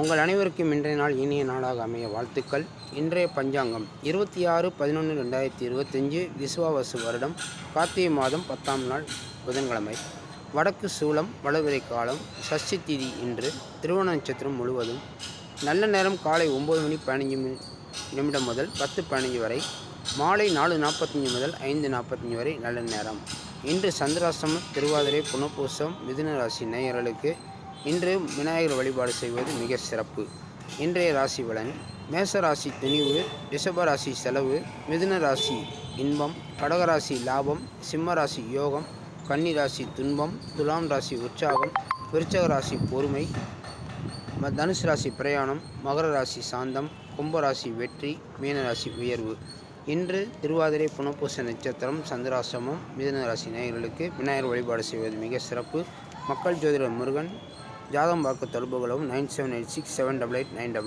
உங்கள் அனைவருக்கும் இன்றைய நாள் இனிய நாளாக அமைய வாழ்த்துக்கள். இன்றைய பஞ்சாங்கம் இருபத்தி ஆறு பதினொன்று ரெண்டாயிரத்தி இருபத்தஞ்சு விசுவாவசு வருடம் கார்த்திகை மாதம் பத்தாம் நாள் புதன்கிழமை. வடக்கு சூலம் வளவிரை காலம் சஷ்டி திதி இன்று திருவண நட்சத்திரம் முழுவதும். நல்ல நேரம் காலை ஒம்பது மணி பதினஞ்சு நிமிடம் முதல் பத்து பதினஞ்சு வரை. மாலை நாலு நாற்பத்தஞ்சு முதல் ஐந்து நாற்பத்தஞ்சு வரை நல்ல நேரம். இன்று சந்திராசிரமம் திருவாதிரை புனப்பூசம் மிதுன ராசி நேயர்களுக்கு இன்று விநாயகர் வழிபாடு செய்வது மிக சிறப்பு. இன்றைய ராசி பலன் மேச ராசி துணிவு ரிஷப ராசி செலவு மிதுன ராசி இன்பம் கடகராசி லாபம் சிம்ம ராசி யோகம் கன்னி ராசி துன்பம் துலாம் ராசி உற்சாகம் விருச்சக ராசி பொறுமை தனுசு ராசி பிரயாணம் மகர ராசி சாந்தம் கும்பராசி வெற்றி மீனராசி உயர்வு. இன்று திருவாதிரை புனப்பூச நட்சத்திரம் சந்திராசிரமம் மிதுன ராசி நேயர்களுக்கு விநாயகர் வழிபாடு செய்வது மிக சிறப்பு. மக்கள் ஜோதிடர் முருகன் ஜாதம் பார்க்க தொடர்புகளும் nine seven eight six seven double eight nine double